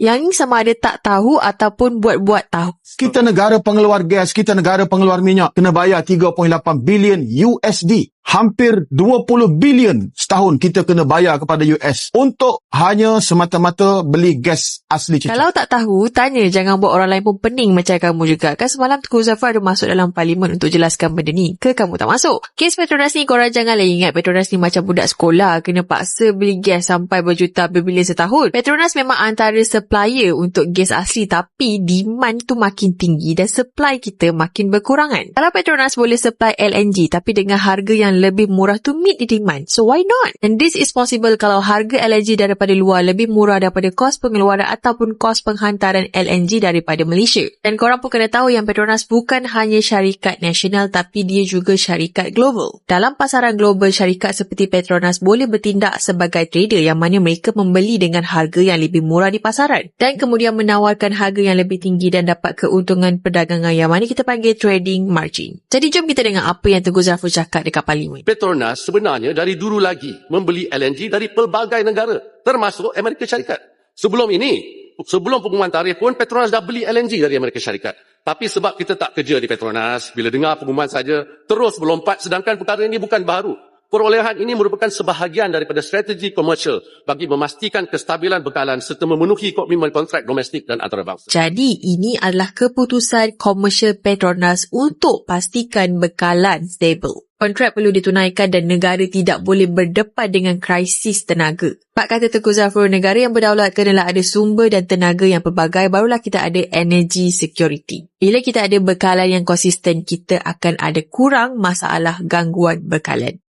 Yang sama ada tak tahu ataupun buat-buat tahu. Kita negara pengeluar gas, kita negara pengeluar minyak kena bayar 3.8 bilion USD. Hampir 20 bilion setahun kita kena bayar kepada US untuk hanya semata-mata beli gas asli cecat. Kalau tak tahu, tanya jangan buat orang lain pun pening macam kamu juga. Kan semalam Tengku Zafar ada masuk dalam parlimen untuk jelaskan benda ni. Ke kamu tak masuk? Kes Petronas ni korang janganlah ingat Petronas ni macam budak sekolah. Kena paksa beli gas sampai berjuta berbilion setahun. Petronas memang antara supplier untuk gas asli tapi demand tu makin tinggi dan supply kita makin berkurangan. Kalau Petronas boleh supply LNG tapi dengan harga yang lebih murah to meet the demand. So why not? And this is possible kalau harga LNG daripada luar lebih murah daripada kos pengeluaran ataupun kos penghantaran LNG daripada Malaysia. Dan korang pun kena tahu yang Petronas bukan hanya syarikat nasional tapi dia juga syarikat global. Dalam pasaran global, syarikat seperti Petronas boleh bertindak sebagai trader yang mana mereka membeli dengan harga yang lebih murah di pasaran dan kemudian menawarkan harga yang lebih tinggi dan dapat keuntungan perdagangan yang mana kita panggil trading margin. Jadi jom kita dengar apa yang Tengku Zafrul cakap dekat Parlimen. Petronas sebenarnya dari dulu lagi membeli LNG dari pelbagai negara termasuk Amerika Syarikat. Sebelum ini, sebelum pengumuman tarikh pun Petronas dah beli LNG dari Amerika Syarikat. Tapi sebab kita tak kerja di Petronas, bila dengar pengumuman saja terus melompat sedangkan perkara ini bukan baru. Perolehan ini merupakan sebahagian daripada strategi komersial bagi memastikan kestabilan bekalan serta memenuhi komitmen kontrak domestik dan antarabangsa. Jadi ini adalah keputusan komersial Petronas untuk pastikan bekalan stable. Kontrak perlu ditunaikan dan negara tidak boleh berdepan dengan krisis tenaga. Pak kata Tengku Zafrul, negara yang berdaulat kenalah ada sumber dan tenaga yang pelbagai barulah kita ada energy security. Bila kita ada bekalan yang konsisten, kita akan ada kurang masalah gangguan bekalan.